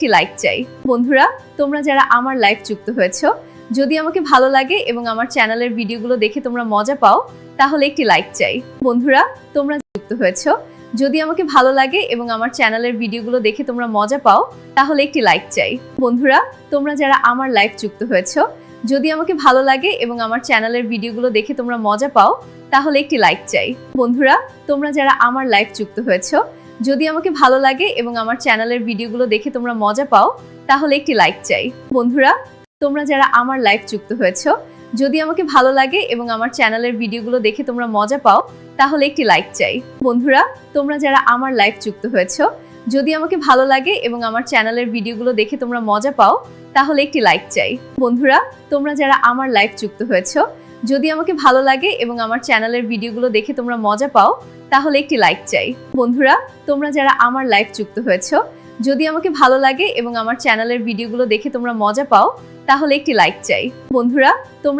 একটি লাইক চাই। বন্ধুরা, তোমরা যারা আমার লাইভ যুক্ত হয়েছো, যদি আমাকে ভালো লাগে এবং আমার চ্যানেলের ভিডিওগুলো দেখে তোমরা মজা পাও, তাহলে একটি লাইক চাই। বন্ধুরা, তোমরা যুক্ত হয়েছো, যদি আমাকে ভালো লাগে এবং আমার চ্যানেলের ভিডিওগুলো দেখে তোমরা মজা পাও, তাহলে একটি লাইক চাই। বন্ধুরা, তোমরা যারা আমার লাইভ যুক্ত হয়েছো, যদি আমাকে ভালো লাগে এবং আমার চ্যানেলের ভিডিওগুলো দেখে তোমরা মজা পাও, তাহলে একটি লাইক চাই। বন্ধুরা, তোমরা যারা আমার লাইভ যুক্ত হয়েছো যদি আমাকে ভালো লাগে এবং আমার চ্যানেলের ভিডিওগুলো দেখে তোমরা মজা পাও, তাহলে একটি লাইক চাই। বন্ধুরা, তোমরা যারা আমার লাইভ যুক্ত হয়েছো, যদি আমাকে ভালো লাগে এবং আমার চ্যানেলের ভিডিওগুলো দেখে তোমরা মজা পাও, তাহলে একটি লাইক চাই। বন্ধুরা, তোমরা যারা আমার লাইভ যুক্ত হয়েছো, যদি আমাকে ভালো লাগে এবং আমার চ্যানেলের ভিডিওগুলো দেখে তোমরা মজা পাও, তাহলে একটি লাইক চাই। বন্ধুরা, তোমরা যারা আমার লাইভ যুক্ত হয়েছো যদি আমাকে ভালো লাগে এবং আমার চ্যানেলের ভিডিওগুলো দেখে তোমরা মজা পাও, তাহলে একটি লাইক চাই। বন্ধুরা, তোমরা যারা আমার লাইফ যুক্ত হয়েছ, যদি আমাকে ভালো লাগে এবং আমার চ্যানেলের ভিডিওগুলো দেখে তোমরা মজা পাও, তাহলে একটি লাইক চাই। বন্ধুরা, তোমরা